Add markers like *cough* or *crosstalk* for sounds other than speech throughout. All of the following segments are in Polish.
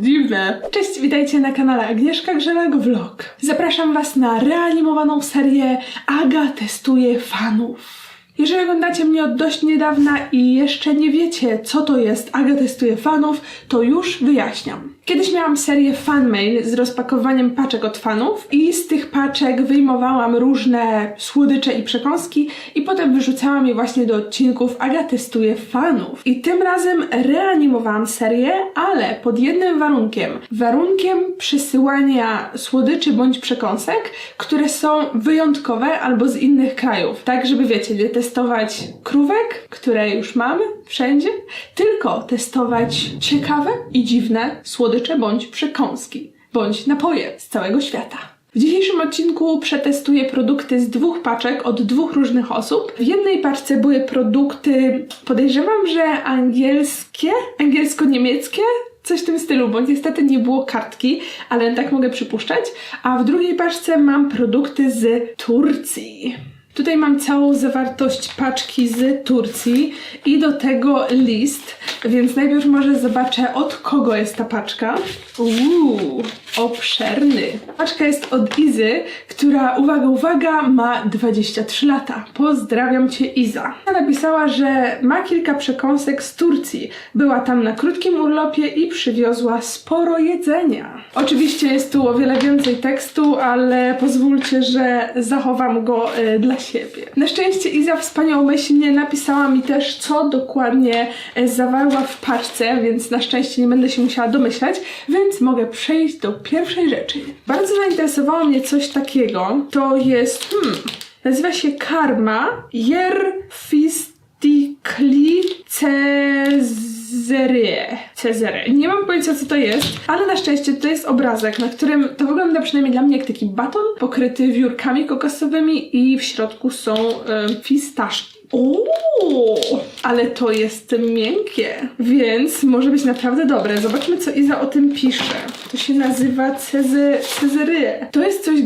dziwne. Cześć, witajcie na kanale Agnieszka Grzelego Vlog. Zapraszam was na reanimowaną serię Aga testuje fanów. Jeżeli oglądacie mnie od dość niedawna i jeszcze nie wiecie, co to jest Aga testuje fanów, to już wyjaśniam. Kiedyś miałam serię fanmail z rozpakowaniem paczek od fanów i z tych paczek wyjmowałam różne słodycze i przekąski i potem wyrzucałam je właśnie do odcinków Aga testuje fanów. I tym razem reanimowałam serię, ale pod jednym warunkiem. Warunkiem przysyłania słodyczy bądź przekąsek, które są wyjątkowe albo z innych krajów. Tak, żeby wiecie, nie testować krówek, które już mamy wszędzie, tylko testować ciekawe i dziwne słodycze bądź przekąski, bądź napoje z całego świata. W dzisiejszym odcinku przetestuję produkty z dwóch paczek od dwóch różnych osób. W jednej paczce były produkty, podejrzewam, że angielskie, angielsko-niemieckie, coś w tym stylu, bo niestety nie było kartki, ale tak mogę przypuszczać. A w drugiej paczce mam produkty z Turcji. Tutaj mam całą zawartość paczki z Turcji i do tego list, więc najpierw może zobaczę od kogo jest ta paczka. Uuu, obszerny. Paczka jest od Izy, która, uwaga, uwaga, ma 23 lata. Pozdrawiam Cię Iza. Napisała, że ma kilka przekąsek z Turcji. Była tam na krótkim urlopie i przywiozła sporo jedzenia. Oczywiście jest tu o wiele więcej tekstu, ale pozwólcie, że zachowam go y, dla siebie. Na szczęście Iza wspaniałomyślnie napisała mi też, co dokładnie y, zawarła w paczce, więc na szczęście nie będę się musiała domyślać, więc mogę przejść do pierwszej rzeczy. Bardzo zainteresowało mnie coś takiego. To jest, hmm, nazywa się Karma Jer Fistikli Cezerie. Cezere. Nie mam pojęcia co to jest, ale na szczęście to jest obrazek, na którym to wygląda przynajmniej dla mnie jak taki baton pokryty wiórkami kokosowymi i w środku są e, fistaszki. Ale to jest miękkie, więc może być naprawdę dobre. Zobaczmy, co Iza o tym pisze. To się nazywa cezy. To jest coś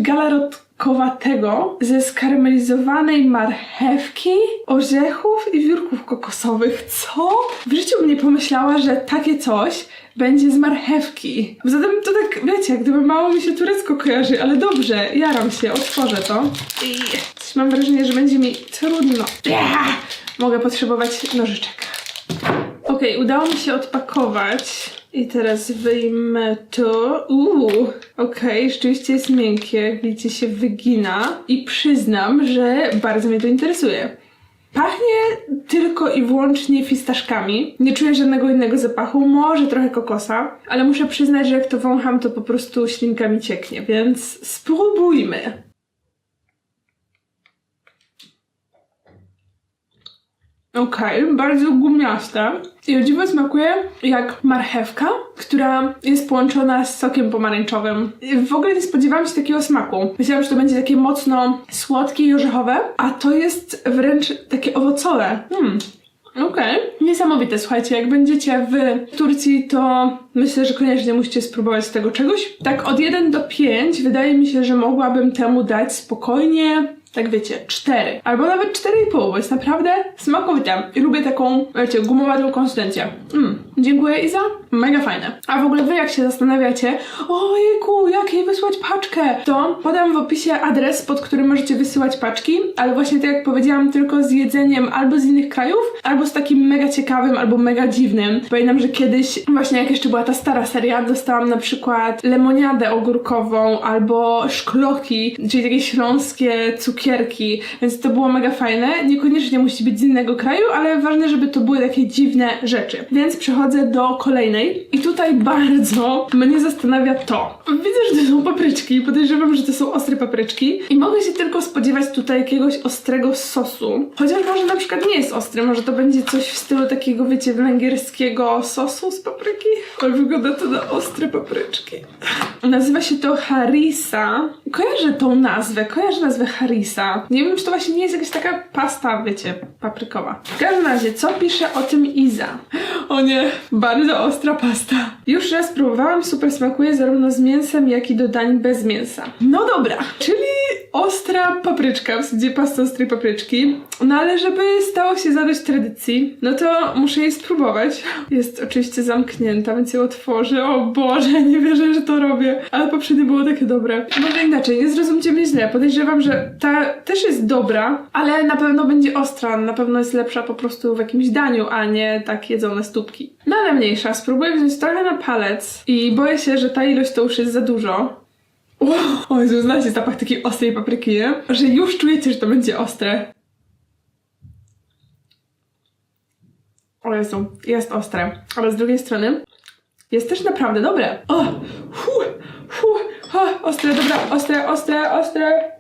galarotkowatego ze skarmelizowanej marchewki, orzechów i wiórków kokosowych. Co? W życiu bym nie pomyślała, że takie coś będzie z marchewki. Zatem to tak, wiecie, gdyby mało mi się turecko kojarzy, ale dobrze, jaram się, otworzę to. I mam wrażenie, że będzie mi trudno. Ja! Mogę potrzebować nożyczek. Okej, udało mi się odpakować. I teraz wyjmę to. Uuu, okej, rzeczywiście jest miękkie, widzicie się wygina. I przyznam, że bardzo mnie to interesuje. Pachnie tylko i wyłącznie fistaszkami. Nie czuję żadnego innego zapachu, może trochę kokosa, ale muszę przyznać, że jak to wącham, to po prostu ślinka mi cieknie, więc spróbujmy. Okej, bardzo gumiaste. I o dziwo smakuje jak marchewka, która jest połączona z sokiem pomarańczowym. W ogóle nie spodziewałam się takiego smaku. Myślałam, że to będzie takie mocno słodkie i orzechowe, a to jest wręcz takie owocowe. Hmm. Okej. Niesamowite, słuchajcie, jak będziecie w Turcji, to myślę, że koniecznie musicie spróbować tego czegoś. Tak od 1 do 5 wydaje mi się, że mogłabym temu dać spokojnie tak wiecie, 4. Albo nawet 4,5, bo jest naprawdę smakowite. I lubię taką, wiecie, gumowatą konsystencję. Mm. Dziękuję Iza, mega fajne. A w ogóle wy jak się zastanawiacie, ojejku, jak jej wysłać paczkę, to podam w opisie adres, pod którym możecie wysyłać paczki, ale właśnie tak jak powiedziałam, tylko z jedzeniem albo z innych krajów, albo z takim mega ciekawym, albo mega dziwnym. Pamiętam, że kiedyś, właśnie jak jeszcze była ta stara seria, dostałam na przykład lemoniadę ogórkową, albo szkloki, czyli takie śląskie cukierki, więc to było mega fajne. Niekoniecznie musi być z innego kraju, ale ważne, żeby to były takie dziwne rzeczy. Więc przechodzę do kolejnej i tutaj bardzo mnie zastanawia to. Widzę, że to są papryczki, podejrzewam, że to są ostre papryczki i mogę się tylko spodziewać tutaj jakiegoś ostrego sosu. Chociaż może na przykład nie jest ostry, może to będzie coś w stylu takiego, wiecie, węgierskiego sosu z papryki, ale wygląda to na ostre papryczki. Nazywa się to harissa. Kojarzę tą nazwę, kojarzę nazwę harissa. Nie wiem, czy to właśnie nie jest jakaś taka pasta, wiecie, paprykowa. W każdym razie, co pisze o tym Iza? O nie, bardzo ostra pasta. Już raz próbowałam, super smakuje zarówno z mięsem, jak i do dań bez mięsa. No dobra, czyli ostra papryczka, w sensie pasta ostrej papryczki. No ale żeby stało się zadość tradycji, no to muszę jej spróbować. Jest oczywiście zamknięta, więc ją otworzę. O Boże, *laughs* nie wierzę, że to robię. Ale poprzednie było takie dobre. Może inaczej, nie zrozumcie mnie źle. Podejrzewam, że ta też jest dobra, ale na pewno będzie ostra. Na pewno jest lepsza po prostu w jakimś daniu, a nie tak jedzone stópki. No ale mniejsza. Spróbuję wziąć trochę na palec i boję się, że ta ilość to już jest za dużo. O Jezu, znacie zapach takiej ostrej papryki, nie? Że już czujecie, że to będzie ostre. O Jezu, jest ostre. Ale z drugiej strony jest też naprawdę dobre. O! Hu, hu, o, ostre, dobra, ostre, ostre, ostre.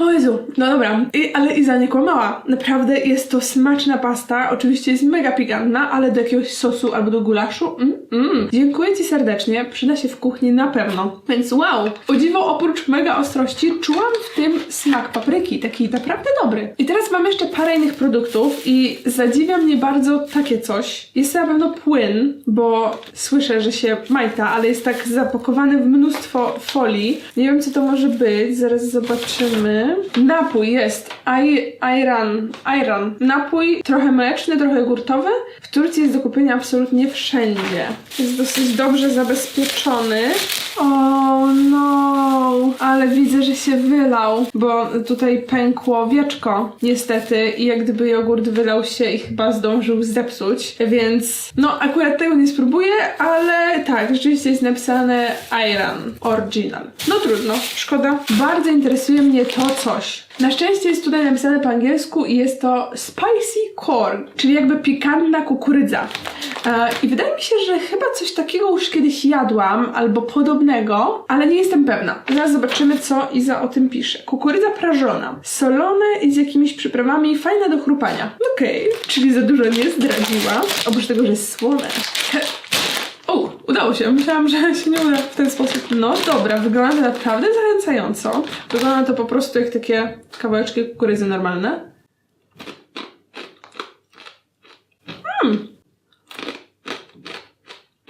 O Jezu, no dobra, I, ale Iza nie kłamała. Naprawdę jest to smaczna pasta. Oczywiście jest mega pikantna, ale do jakiegoś sosu albo do gulaszu. Mm, mm. Dziękuję Ci serdecznie, przyda się w kuchni na pewno. Więc wow, o dziwo oprócz mega ostrości czułam w tym smak papryki, taki naprawdę dobry. I teraz mam jeszcze parę innych produktów i zadziwia mnie bardzo takie coś. Jest to na pewno płyn, bo słyszę, że się majta, ale jest tak zapakowany w mnóstwo folii. Nie wiem, co to może być, zaraz zobaczymy. Napój jest Ai- Ayran. Ayran. Napój trochę mleczny, trochę jogurtowy. W Turcji jest do kupienia absolutnie wszędzie. Jest dosyć dobrze zabezpieczony. O no, ale widzę, że się wylał, bo tutaj pękło wieczko, niestety, i jak gdyby jogurt wylał się i chyba zdążył zepsuć, więc no akurat tego nie spróbuję, ale tak, rzeczywiście jest napisane Iran Original. No trudno, szkoda. Bardzo interesuje mnie to coś. Na szczęście jest tutaj napisane po angielsku i jest to spicy corn, czyli jakby pikantna kukurydza. E, I wydaje mi się, że chyba coś takiego już kiedyś jadłam, albo podobnego, ale nie jestem pewna. Zaraz zobaczymy, co Iza o tym pisze. Kukurydza prażona, solone i z jakimiś przyprawami, fajna do chrupania. Okej, czyli za dużo nie zdradziła, oprócz tego, że jest słone. *laughs* Udało się. Myślałam, że się nie uda w ten sposób. No dobra, wygląda to naprawdę zachęcająco. Wygląda to po prostu jak takie kawałeczki kukurydzy normalne. Hmm.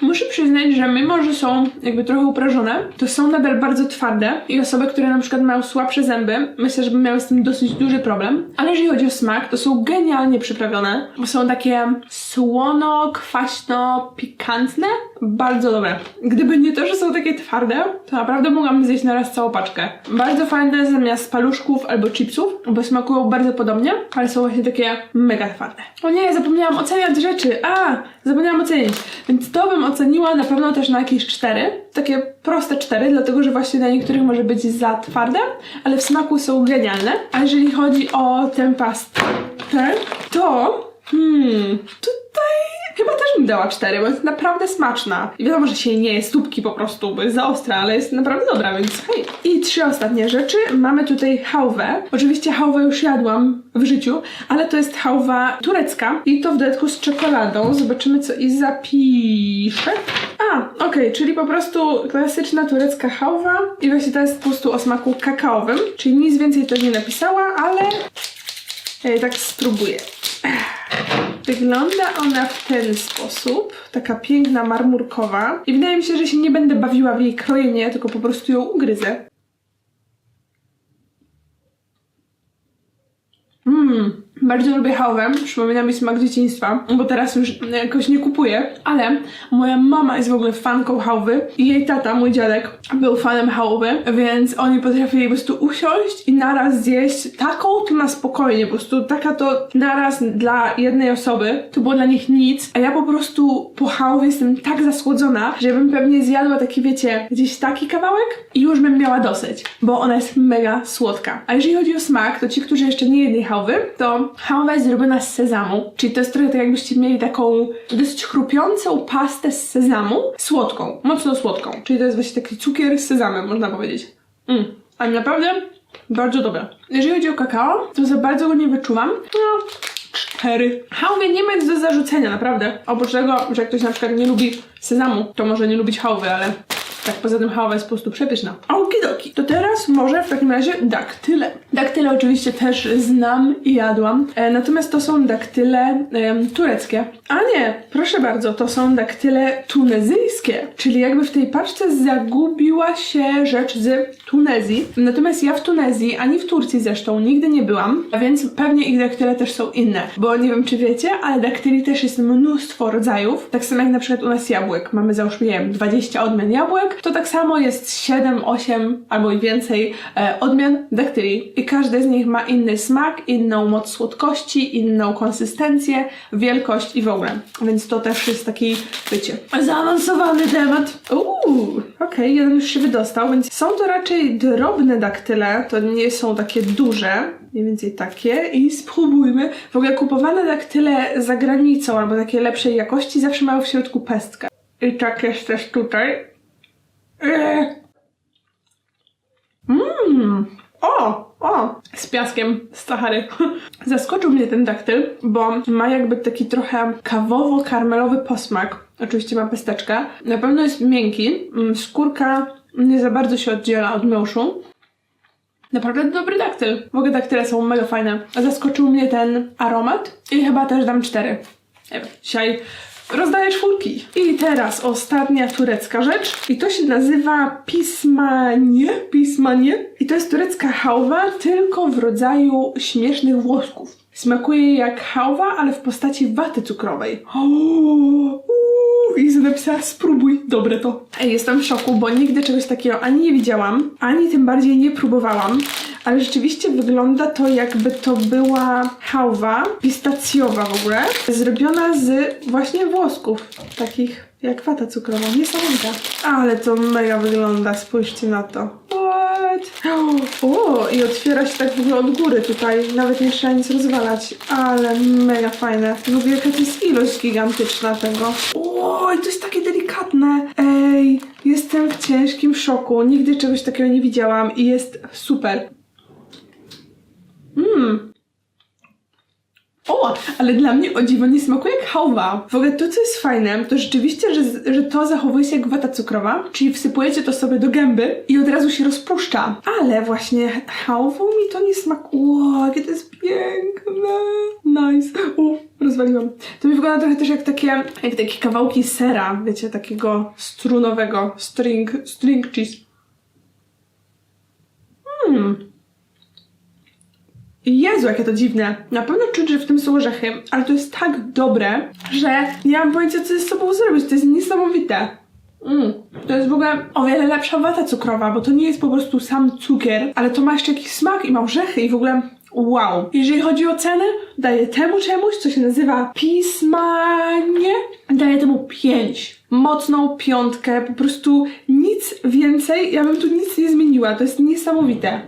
Muszę przyznać, że mimo, że są jakby trochę uprażone, to są nadal bardzo twarde i osoby, które na przykład mają słabsze zęby, myślę, że miały z tym dosyć duży problem. Ale jeżeli chodzi o smak, to są genialnie przyprawione, bo są takie słono, kwaśno, pikantne, bardzo dobre. Gdyby nie to, że są takie twarde, to naprawdę mogłabym zjeść na raz całą paczkę. Bardzo fajne zamiast paluszków albo chipsów, bo smakują bardzo podobnie, ale są właśnie takie mega twarde. O nie, zapomniałam oceniać rzeczy. A, zapomniałam ocenić. Więc to bym oceniła na pewno też na jakieś 4. Takie proste 4, dlatego że właśnie dla niektórych może być za twarde, ale w smaku są genialne. A jeżeli chodzi o tę pastę, to Hmm, tutaj chyba też bym dała 4, bo jest naprawdę smaczna. I wiadomo, że się nie jest stópki po prostu, bo jest za ostra, ale jest naprawdę dobra, więc hej. I trzy ostatnie rzeczy. Mamy tutaj hałwę. Oczywiście hałwę już jadłam w życiu, ale to jest hałwa turecka i to w dodatku z czekoladą. Zobaczymy, co i zapisze. A, okej, czyli po prostu klasyczna turecka hałwa i właśnie to jest po prostu o smaku kakaowym, czyli nic więcej też nie napisała, ale ja tak spróbuję. Wygląda ona w ten sposób, taka piękna, marmurkowa. I wydaje mi się, że się nie będę bawiła w jej krojenie, tylko po prostu ją ugryzę. Mmm, bardzo lubię hałwę, przypomina mi smak dzieciństwa, bo teraz już jakoś nie kupuję, ale moja mama jest w ogóle fanką hałwy i jej tata, mój dziadek, był fanem hałwy, więc oni potrafili po prostu usiąść i naraz zjeść taką to na spokojnie, po prostu taka to naraz dla jednej osoby, to było dla nich nic, a ja po prostu po hałwie jestem tak zasłodzona, że bym pewnie zjadła taki, wiecie, gdzieś taki kawałek i już bym miała dosyć, bo ona jest mega słodka. A jeżeli chodzi o smak, to ci, którzy jeszcze nie jedli hałwy, to hałwa jest zrobiona z sezamu, czyli to jest trochę tak jakbyście mieli taką dosyć chrupiącą pastę z sezamu, słodką, mocno słodką, czyli to jest właśnie taki cukier z sezamem, można powiedzieć. Mm. Ale naprawdę bardzo dobre. Jeżeli chodzi o kakao, to za bardzo go nie wyczuwam. No, cztery. Hałwie nie ma nic do zarzucenia, naprawdę. Oprócz tego, że jak ktoś na przykład nie lubi sezamu, to może nie lubić hałwy, ale Tak poza tym hałowa jest po prostu przepyszna. Okidoki. To teraz może w takim razie daktyle. Daktyle oczywiście też znam i jadłam. E, natomiast to są daktyle em, tureckie. A nie, proszę bardzo, to są daktyle tunezyjskie. Czyli jakby w tej paczce zagubiła się rzecz z Tunezji. Natomiast ja w Tunezji, ani w Turcji zresztą, nigdy nie byłam, a więc pewnie ich daktyle też są inne. Bo nie wiem, czy wiecie, ale daktyli też jest mnóstwo rodzajów. Tak samo jak na przykład u nas jabłek. Mamy załóżmy, nie wiem, 20 odmian jabłek, to tak samo jest 7, 8 albo i więcej e, odmian daktyli. I każdy z nich ma inny smak, inną moc słodkości, inną konsystencję, wielkość i w ogóle. Więc to też jest taki, wiecie, zaawansowany temat. Uuu, okej, jeden już się wydostał, więc są to raczej drobne daktyle, to nie są takie duże, mniej więcej takie i spróbujmy. W ogóle kupowane daktyle za granicą albo takie lepszej jakości zawsze mają w środku pestkę. I tak jest też tutaj. Mmm. O, o, z piaskiem z Sahary. *laughs* Zaskoczył mnie ten daktyl, bo ma jakby taki trochę kawowo-karmelowy posmak. Oczywiście ma pesteczkę. Na pewno jest miękki. Mm, Skórka nie za bardzo się oddziela od miąższu. Naprawdę dobry daktyl. W ogóle daktyle są mega fajne. Zaskoczył mnie ten aromat i chyba też dam cztery. Dzisiaj rozdaję czwórki. I teraz ostatnia turecka rzecz. I to się nazywa pismanie. Pismanie. I to jest turecka hałwa, tylko w rodzaju śmiesznych włosków. Smakuje jak hałwa, ale w postaci waty cukrowej. I napisała spróbuj, dobre to. Ej, jestem w szoku, bo nigdy czegoś takiego ani nie widziałam, ani tym bardziej nie próbowałam. Ale rzeczywiście wygląda to jakby to była hałwa pistacjowa w ogóle, zrobiona z właśnie włosków, takich jak wata cukrowa, niesamowita. Ale to mega wygląda, spójrzcie na to. What? *gasps* O, i otwiera się tak w ogóle od góry tutaj, nawet nie trzeba nic rozwalać, ale mega fajne. W jaka to jest ilość gigantyczna tego. Oj, to jest takie delikatne. Ej, jestem w ciężkim szoku, nigdy czegoś takiego nie widziałam i jest super. Mmm. O, ale dla mnie o dziwo nie smakuje jak hałwa. W ogóle to, co jest fajne, to rzeczywiście, że, że to zachowuje się jak wata cukrowa, czyli wsypujecie to sobie do gęby i od razu się rozpuszcza. Ale właśnie hałwą mi to nie smakuje. Ło, jakie to jest piękne. Nice. O, rozwaliłam. To mi wygląda trochę też jak takie, jak takie kawałki sera, wiecie, takiego strunowego, string, string cheese. Hmm. Jezu, jakie to dziwne. Na pewno czuć, że w tym są orzechy, ale to jest tak dobre, że nie mam pojęcia, co ze sobą zrobić. To jest niesamowite. Mm. To jest w ogóle o wiele lepsza wata cukrowa, bo to nie jest po prostu sam cukier, ale to ma jeszcze jakiś smak i ma orzechy i w ogóle wow. Jeżeli chodzi o cenę, daję temu czemuś, co się nazywa pismanie, daję temu 5. Mocną piątkę, po prostu nic więcej, ja bym tu nic nie zmieniła, to jest niesamowite.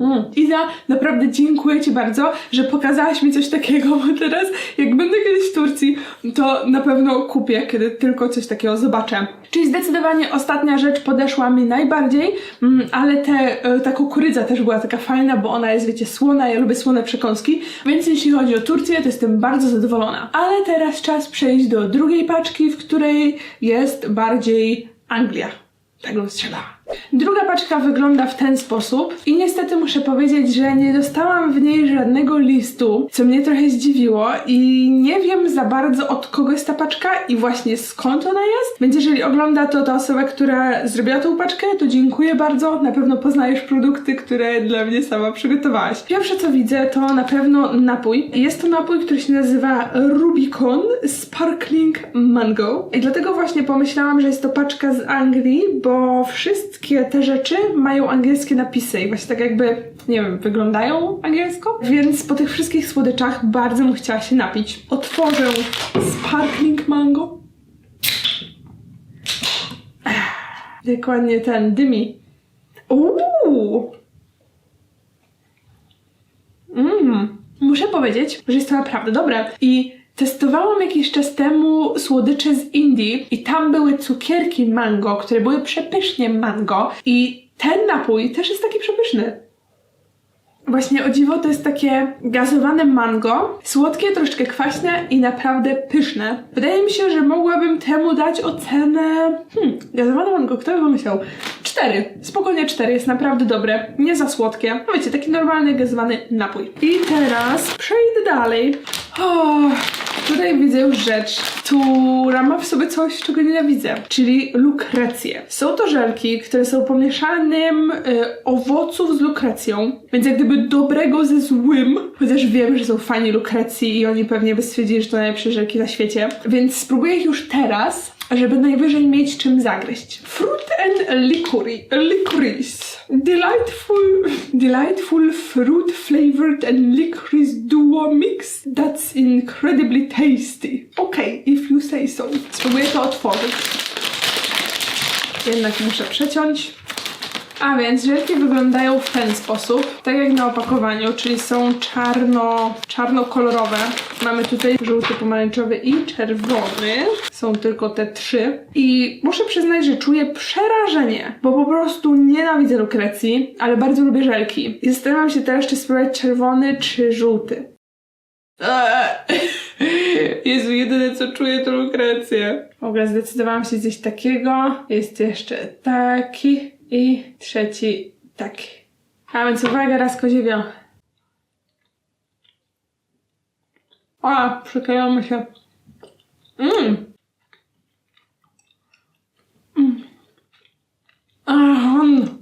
Mm. Iza, naprawdę dziękuję Ci bardzo, że pokazałaś mi coś takiego, bo teraz jak będę kiedyś w Turcji, to na pewno kupię, kiedy tylko coś takiego zobaczę. Czyli zdecydowanie ostatnia rzecz podeszła mi najbardziej, mm, ale te, e, ta kukurydza też była taka fajna, bo ona jest, wiecie, słona, ja lubię słone przekąski, więc jeśli chodzi o Turcję, to jestem bardzo zadowolona. Ale teraz czas przejść do drugiej paczki, w której jest bardziej Anglia. Tak bym strzelała. Druga paczka wygląda w ten sposób i niestety muszę powiedzieć, że nie dostałam w niej żadnego listu, co mnie trochę zdziwiło i nie wiem za bardzo od kogo jest ta paczka i właśnie skąd ona jest, więc jeżeli ogląda to ta osoba, która zrobiła tą paczkę, to dziękuję bardzo, na pewno poznajesz produkty, które dla mnie sama przygotowałaś. Pierwsze co widzę to na pewno napój. Jest to napój, który się nazywa Rubicon Sparkling Mango i dlatego właśnie pomyślałam, że jest to paczka z Anglii, bo wszystkie te rzeczy mają angielskie napisy i właśnie tak jakby, nie wiem, wyglądają angielsko, więc po tych wszystkich słodyczach bardzo bym chciała się napić. Otworzę Sparkling Mango. Dokładnie ten, dymi. Uuu! Mmm. Muszę powiedzieć, że jest to naprawdę dobre. I testowałam jakiś czas temu słodycze z Indii i tam były cukierki mango, które były przepysznie mango i ten napój też jest taki przepyszny. Właśnie o dziwo to jest takie gazowane mango, słodkie, troszeczkę kwaśne i naprawdę pyszne. Wydaje mi się, że mogłabym temu dać ocenę hmm, Gazowany mango, kto by pomyślał? Cztery. Spokojnie cztery. Jest naprawdę dobre. Nie za słodkie. No wiecie, taki normalny gazowany napój. I teraz przejdę dalej. O, tutaj widzę już rzecz, która ma w sobie coś, czego nienawidzę, czyli lukrecję. Są to żelki, które są pomieszanym y, owoców z lukrecją, więc jak gdyby dobrego ze złym, chociaż wiem, że są fani lukrecji i oni pewnie by stwierdzili, że to najlepsze żelki na świecie, więc spróbuję ich już teraz, żeby najwyżej mieć czym zagryźć. Fruit and licorice. Delightful, delightful fruit flavored and licorice duo mix that's incredibly tasty. Okay, if you say so. Spróbuję to otworzyć. Jednak muszę przeciąć. A więc żelki wyglądają w ten sposób, tak jak na opakowaniu, czyli są czarno, czarnokolorowe. Mamy tutaj żółty, pomarańczowy i czerwony. Są tylko te trzy. I muszę przyznać, że czuję przerażenie, bo po prostu nienawidzę lukrecji, ale bardzo lubię żelki. I zastanawiam się teraz, czy spróbować czerwony czy żółty. *laughs* Jezu, jedyne co czuję to lukrecję. W ogóle zdecydowałam się zjeść takiego. Jest jeszcze taki i trzeci taki. A więc uwaga, raz koziewio. A, przyklejono się. Mmm. Mmm.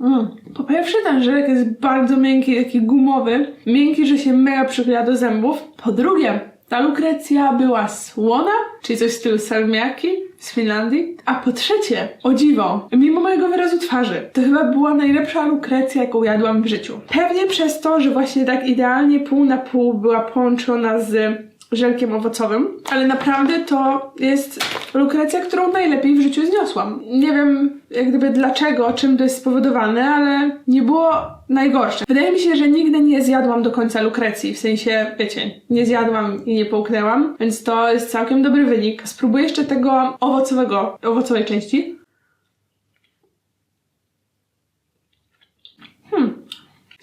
Mm. Po pierwsze, ten żelek jest bardzo miękki, taki gumowy. Miękki, że się mega przykleja do zębów. Po drugie, ta lukrecja była słona, czyli coś w stylu salmiaki z Finlandii. A po trzecie, o dziwo, mimo wyrazu twarzy, to chyba była najlepsza lukrecja, jaką jadłam w życiu. Pewnie przez to, że właśnie tak idealnie pół na pół była połączona z żelkiem owocowym, ale naprawdę to jest lukrecja, którą najlepiej w życiu zniosłam. Nie wiem jak gdyby dlaczego, czym to jest spowodowane, ale nie było najgorsze. Wydaje mi się, że nigdy nie zjadłam do końca lukrecji, w sensie, wiecie, nie zjadłam i nie połknęłam, więc to jest całkiem dobry wynik. Spróbuję jeszcze tego owocowego, owocowej części.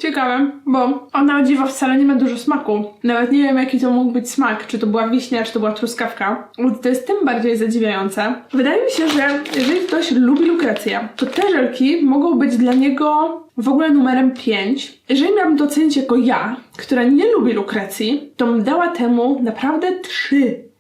Ciekawe, bo ona o dziwo wcale nie ma dużo smaku. Nawet nie wiem, jaki to mógł być smak. Czy to była wiśnia, czy to była truskawka. To jest tym bardziej zadziwiające. Wydaje mi się, że jeżeli ktoś lubi lukrecję, to te żelki mogą być dla niego w ogóle numerem 5. Jeżeli miałabym to ocenić jako ja, która nie lubi lukrecji, to bym dała temu naprawdę 3.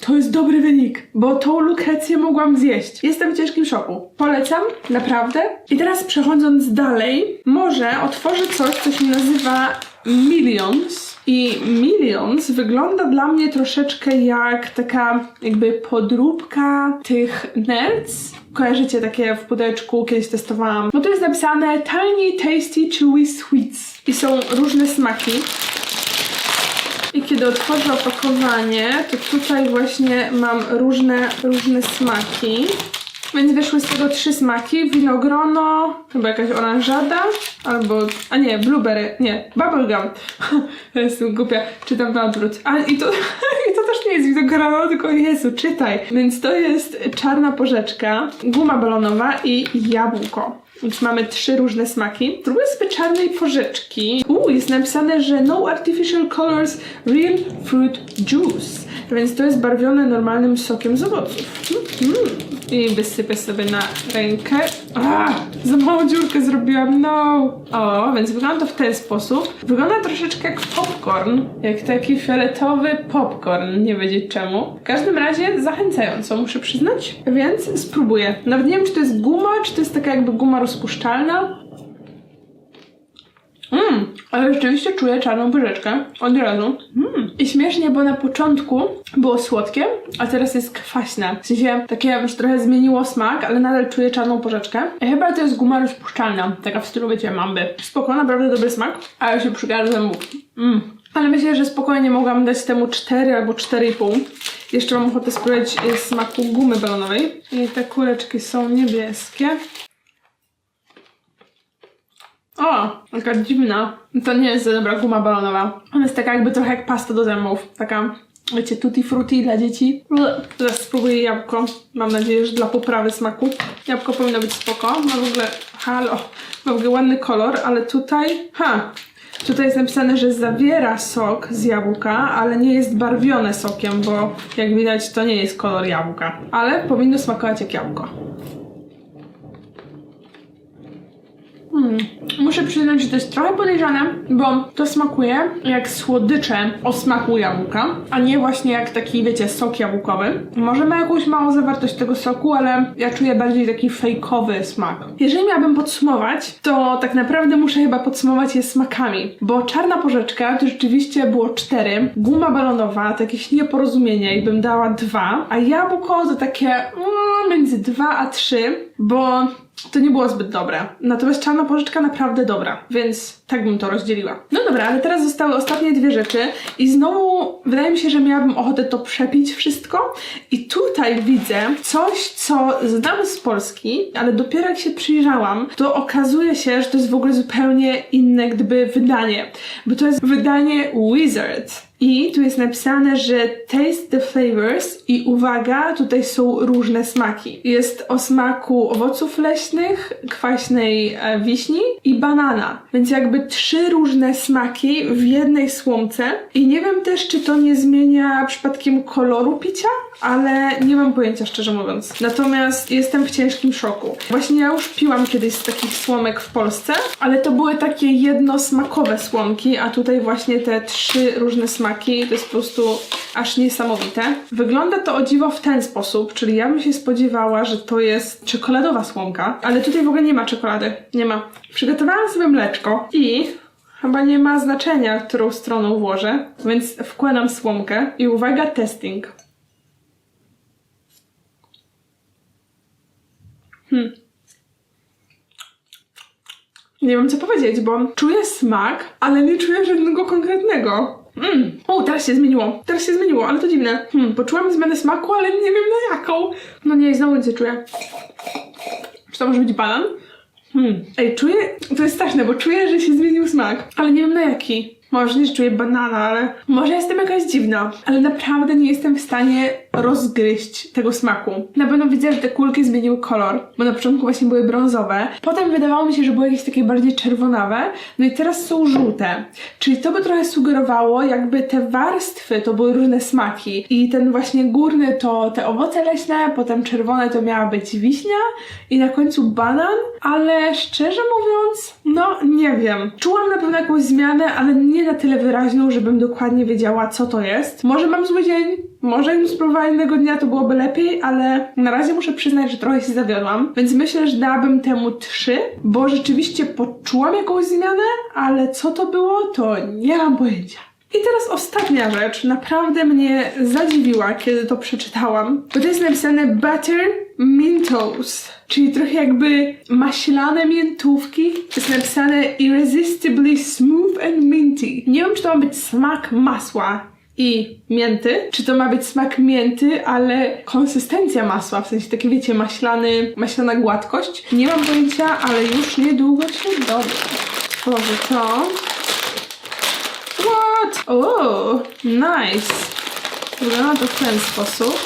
To jest dobry wynik, bo tą lukrecję mogłam zjeść. Jestem w ciężkim szoku. Polecam, naprawdę. I teraz przechodząc dalej, może otworzę coś, co się nazywa Millions. I Millions wygląda dla mnie troszeczkę jak taka jakby podróbka tych Nerds. Kojarzycie takie w pudełeczku, kiedyś testowałam. No to jest napisane Tiny Tasty Chewy Sweets. I są różne smaki. Kiedy otworzę opakowanie, to tutaj właśnie mam różne, różne smaki. Więc wyszły z tego trzy smaki. Winogrono, chyba jakaś oranżada, albo, a nie, blueberry, nie, bubblegum. *laughs* Jestem głupia, czytam na odwrót. A i to, *laughs* i to też nie jest winogrono, tylko Jezu, czytaj. Więc to jest czarna porzeczka, guma balonowa i jabłko. Więc mamy trzy różne smaki. Spróbuję sobie porzeczki. Uuu, jest napisane, że no artificial colors, real fruit juice. Więc to jest barwione normalnym sokiem z owoców. Mm. I wysypię sobie na rękę. A, za małą dziurkę zrobiłam, no. O, więc wygląda to w ten sposób. Wygląda troszeczkę jak popcorn. Jak taki fioletowy popcorn, nie wiedzieć czemu. W każdym razie zachęcająco, muszę przyznać. Więc spróbuję. Nawet nie wiem, czy to jest guma, czy to jest taka jakby guma rozpuszczalna. Mmm, ale rzeczywiście czuję czarną porzeczkę od razu. Mm. I śmiesznie, bo na początku było słodkie, a teraz jest kwaśne. W sensie takie już trochę zmieniło smak, ale nadal czuję czarną porzeczkę. I chyba to jest guma rozpuszczalna, taka w stylu wiecie, mamby. Spoko, naprawdę dobry smak, ale się przygarza zębów. Mm. Ale myślę, że spokojnie mogłam dać temu 4 albo 4,5. Jeszcze mam ochotę spróbować y, smaku gumy balonowej. I te kuleczki są niebieskie. O, taka dziwna. To nie jest dobra guma balonowa. Ona jest taka jakby trochę jak pasta do zębów. Taka, wiecie, tutti frutti dla dzieci. Teraz spróbuję jabłko. Mam nadzieję, że dla poprawy smaku. Jabłko powinno być spoko. Ma w ogóle, halo, ma w ogóle ładny kolor, ale tutaj, ha, Tutaj jest napisane, że zawiera sok z jabłka, ale nie jest barwione sokiem, bo jak widać to nie jest kolor jabłka. Ale powinno smakować jak jabłko. Hmm. Muszę przyznać, że to jest trochę podejrzane, bo to smakuje jak słodycze o smaku jabłka, a nie właśnie jak taki, wiecie, sok jabłkowy. Może ma jakąś małą zawartość tego soku, ale ja czuję bardziej taki fejkowy smak. Jeżeli miałabym podsumować, to tak naprawdę muszę chyba podsumować je smakami, bo czarna porzeczka to rzeczywiście było cztery, guma balonowa to jakieś nieporozumienie i bym dała dwa, a jabłko to takie mm, między dwa a trzy, bo to nie było zbyt dobre. Natomiast czarna porzeczka naprawdę dobra, więc tak bym to rozdzieliła. No dobra, ale teraz zostały ostatnie dwie rzeczy i znowu wydaje mi się, że miałabym ochotę to przepić wszystko i tutaj widzę coś, co znam z Polski, ale dopiero jak się przyjrzałam, to okazuje się, że to jest w ogóle zupełnie inne gdyby wydanie, bo to jest wydanie Wizard. I tu jest napisane, że taste the flavors i uwaga, tutaj są różne smaki. Jest o smaku owoców leśnych, kwaśnej e, wiśni i banana. Więc jakby trzy różne smaki w jednej słomce. I nie wiem też, czy to nie zmienia przypadkiem koloru picia, ale nie mam pojęcia szczerze mówiąc. Natomiast jestem w ciężkim szoku. Właśnie ja już piłam kiedyś z takich słomek w Polsce, ale to były takie jednosmakowe słomki, a tutaj właśnie te trzy różne smaki. To jest po prostu aż niesamowite. Wygląda to o dziwo w ten sposób, czyli ja bym się spodziewała, że to jest czekoladowa słomka, ale tutaj w ogóle nie ma czekolady. Nie ma. Przygotowałam sobie mleczko i Chyba nie ma znaczenia, którą stroną włożę, więc wkładam słomkę i uwaga, testing. Hmm. Nie wiem co powiedzieć, bo czuję smak, ale nie czuję żadnego konkretnego. Mm. O, teraz się zmieniło. Teraz się zmieniło, ale to dziwne. Hmm, poczułam zmianę smaku, ale nie wiem na jaką. No nie, znowu nic nie czuję. Czy to może być banan? Hmm. Ej, czuję. To jest straszne, bo czuję, że się zmienił smak, ale nie wiem na jaki. Może nie, czuję banana, ale może jestem jakaś dziwna, ale naprawdę nie jestem w stanie rozgryźć tego smaku. Na pewno widzę, że te kulki zmieniły kolor, bo na początku właśnie były brązowe, potem wydawało mi się, że były jakieś takie bardziej czerwonawe, no i teraz są żółte. Czyli to by trochę sugerowało, jakby te warstwy to były różne smaki i ten właśnie górny to te owoce leśne, potem czerwone to miała być wiśnia i na końcu banan, ale szczerze mówiąc, no nie wiem. Czułam na pewno jakąś zmianę, ale nie na tyle wyraźną, żebym dokładnie wiedziała, co to jest. Może mam zły dzień, może jakbym spróbowała innego dnia, to byłoby lepiej, ale na razie muszę przyznać, że trochę się zawiodłam. Więc myślę, że dałabym temu trzy, bo rzeczywiście poczułam jakąś zmianę, ale co to było, to nie mam pojęcia. I teraz ostatnia rzecz, naprawdę mnie zadziwiła, kiedy to przeczytałam, bo to jest napisane Butter Mentos, czyli trochę jakby maślane miętówki. Jest napisane Irresistibly Smooth and Minty. Nie wiem, czy to ma być smak masła i mięty, czy to ma być smak mięty, ale konsystencja masła, w sensie takie wiecie, maślany, maślana gładkość. Nie mam pojęcia, ale już niedługo się dowiem. Tworzę to. What? O, nice. Wygląda to w ten sposób.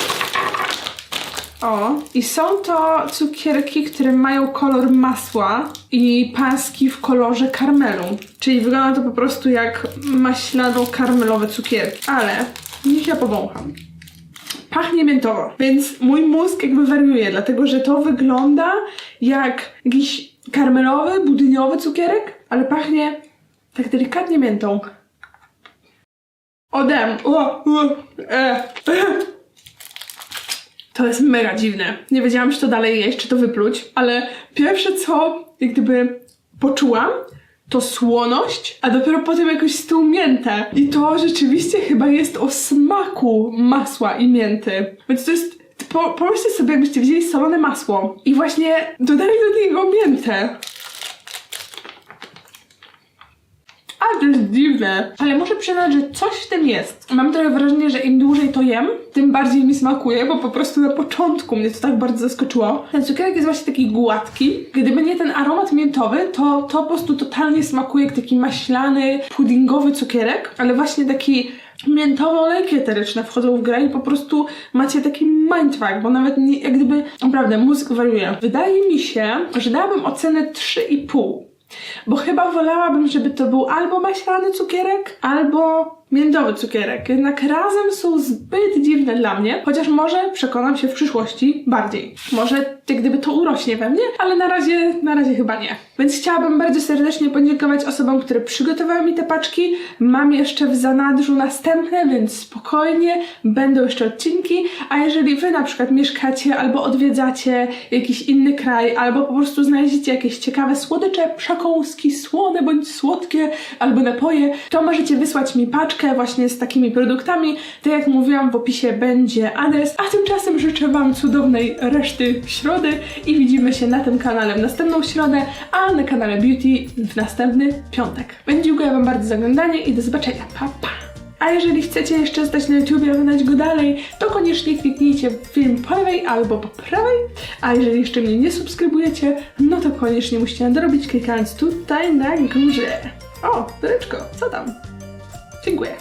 O, i są to cukierki, które mają kolor masła i paski w kolorze karmelu. Czyli wygląda to po prostu jak maślano-karmelowe cukierki. Ale niech ja powącham. Pachnie miętowo, więc mój mózg jakby wariuje, dlatego że to wygląda jak jakiś karmelowy, budyniowy cukierek, ale pachnie tak delikatnie miętą. Odem. O, o, e, e. To jest mega dziwne. Nie wiedziałam, czy to dalej jeść, czy to wypluć, ale pierwsze co jak gdyby poczułam, to słoność, a dopiero potem jakoś z tą miętę. I to rzeczywiście chyba jest o smaku masła i mięty. Więc to jest po, pomyślcie sobie, jakbyście wzięli solone masło i właśnie dodali do niego miętę. A to jest dziwne. Ale muszę przyznać, że coś w tym jest. Mam trochę wrażenie, że im dłużej to jem, tym bardziej mi smakuje, bo po prostu na początku mnie to tak bardzo zaskoczyło. Ten cukierek jest właśnie taki gładki. Gdyby nie ten aromat miętowy, to to po prostu totalnie smakuje jak taki maślany, puddingowy cukierek, ale właśnie taki miętowe olejki eteryczne wchodzą w grę i po prostu macie taki mindfuck, bo nawet nie, jak gdyby, naprawdę, mózg wariuje. Wydaje mi się, że dałabym ocenę 3,5 Bo chyba wolałabym, żeby to był albo maślany cukierek, albo miętowy cukierek. Jednak razem są zbyt dziwne dla mnie, chociaż może przekonam się w przyszłości bardziej. Może jak gdyby to urośnie we mnie, ale na razie, na razie chyba nie. Więc chciałabym bardzo serdecznie podziękować osobom, które przygotowały mi te paczki. Mam jeszcze w zanadrzu następne, więc spokojnie, będą jeszcze odcinki. A jeżeli wy na przykład mieszkacie albo odwiedzacie jakiś inny kraj, albo po prostu znajdziecie jakieś ciekawe słodycze, przekąski, słone bądź słodkie, albo napoje, to możecie wysłać mi paczkę właśnie z takimi produktami. Tak jak mówiłam, w opisie będzie adres. A tymczasem życzę wam cudownej reszty środy i widzimy się na tym kanale w następną środę, a na kanale Beauty w następny piątek. Więc dziękuję wam bardzo za oglądanie i do zobaczenia. Pa, pa! A jeżeli chcecie jeszcze stać na YouTube i oglądać go dalej, to koniecznie kliknijcie w film po lewej albo po prawej. A jeżeli jeszcze mnie nie subskrybujecie, no to koniecznie musicie nadrobić klikając tutaj na górze. O, Doreczko, co tam? Dziękuję.